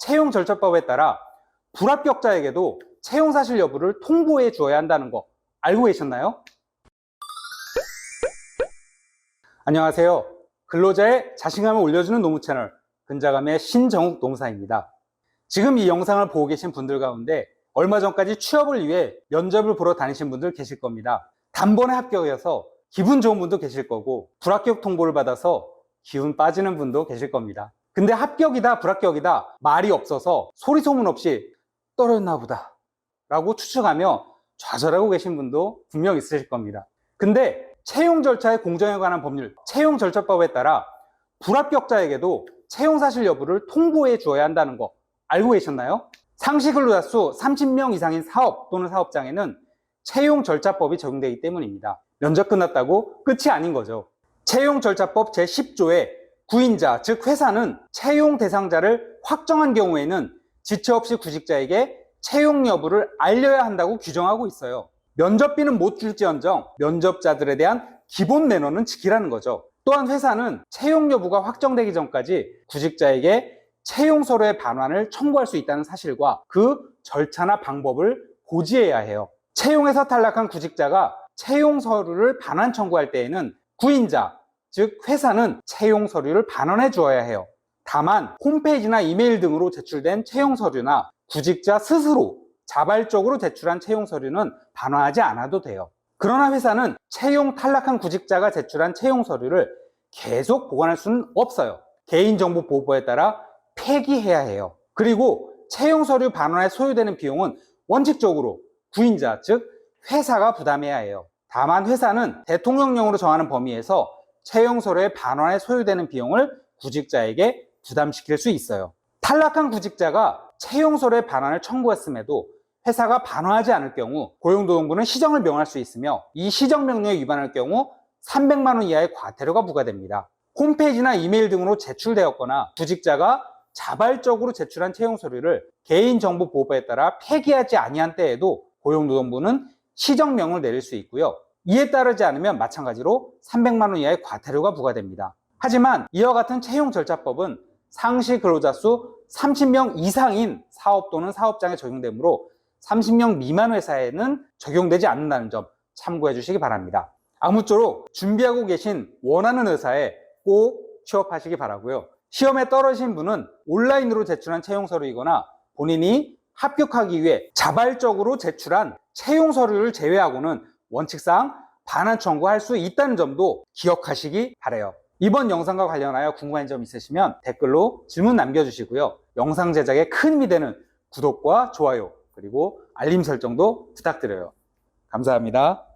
채용 절차법에 따라 불합격자에게도 채용 사실 여부를 통보해 주어야 한다는 거 알고 계셨나요? 안녕하세요. 근로자의 자신감을 올려주는 노무 채널 근자감의 신정욱 노무사입니다. 지금 이 영상을 보고 계신 분들 가운데 얼마 전까지 취업을 위해 면접을 보러 다니신 분들 계실 겁니다. 단번에 합격해서 기분 좋은 분도 계실 거고 불합격 통보를 받아서 기운 빠지는 분도 계실 겁니다. 근데 합격이다 불합격이다 말이 없어서 소리 소문 없이 떨어졌나 보다 라고 추측하며 좌절하고 계신 분도 분명 있으실 겁니다. 근데 채용 절차의 공정에 관한 법률 채용 절차법에 따라 불합격자에게도 채용 사실 여부를 통보해 주어야 한다는 거 알고 계셨나요? 상시 근로자 수 30명 이상인 사업 또는 사업장에는 채용 절차법이 적용되기 때문입니다. 면접 끝났다고 끝이 아닌 거죠. 채용 절차법 제10조에 구인자, 즉 회사는 채용 대상자를 확정한 경우에는 지체 없이 구직자에게 채용 여부를 알려야 한다고 규정하고 있어요. 면접비는 못 줄지언정 면접자들에 대한 기본 매너는 지키라는 거죠. 또한 회사는 채용 여부가 확정되기 전까지 구직자에게 채용 서류의 반환을 청구할 수 있다는 사실과 그 절차나 방법을 고지해야 해요. 채용에서 탈락한 구직자가 채용 서류를 반환 청구할 때에는 구인자, 즉 회사는 채용 서류를 반환해 주어야 해요. 다만 홈페이지나 이메일 등으로 제출된 채용 서류나 구직자 스스로 자발적으로 제출한 채용 서류는 반환하지 않아도 돼요. 그러나 회사는 채용 탈락한 구직자가 제출한 채용 서류를 계속 보관할 수는 없어요. 개인정보 보호법에 따라 폐기해야 해요. 그리고 채용 서류 반환에 소요되는 비용은 원칙적으로 구인자, 즉 회사가 부담해야 해요. 다만 회사는 대통령령으로 정하는 범위에서 채용 서류의 반환에 소요되는 비용을 구직자에게 부담시킬 수 있어요. 탈락한 구직자가 채용 서류의 반환을 청구했음에도 회사가 반환하지 않을 경우 고용노동부는 시정을 명할 수 있으며 이 시정 명령에 위반할 경우 300만 원 이하의 과태료가 부과됩니다. 홈페이지나 이메일 등으로 제출되었거나 구직자가 자발적으로 제출한 채용 서류를 개인정보보호법에 따라 폐기하지 아니한 때에도 고용노동부는 시정명을 내릴 수 있고요. 이에 따르지 않으면 마찬가지로 300만 원 이하의 과태료가 부과됩니다. 하지만 이와 같은 채용 절차법은 상시 근로자 수 30명 이상인 사업 또는 사업장에 적용되므로 30명 미만 회사에는 적용되지 않는다는 점 참고해 주시기 바랍니다. 아무쪼록 준비하고 계신 원하는 회사에 꼭 취업하시기 바라고요. 시험에 떨어진 분은 온라인으로 제출한 채용 서류이거나 본인이 합격하기 위해 자발적으로 제출한 채용 서류를 제외하고는 원칙상 반환 청구할 수 있다는 점도 기억하시기 바래요. 이번 영상과 관련하여 궁금한 점 있으시면 댓글로 질문 남겨주시고요. 영상 제작에 큰 힘이 되는 구독과 좋아요 그리고 알림 설정도 부탁드려요. 감사합니다.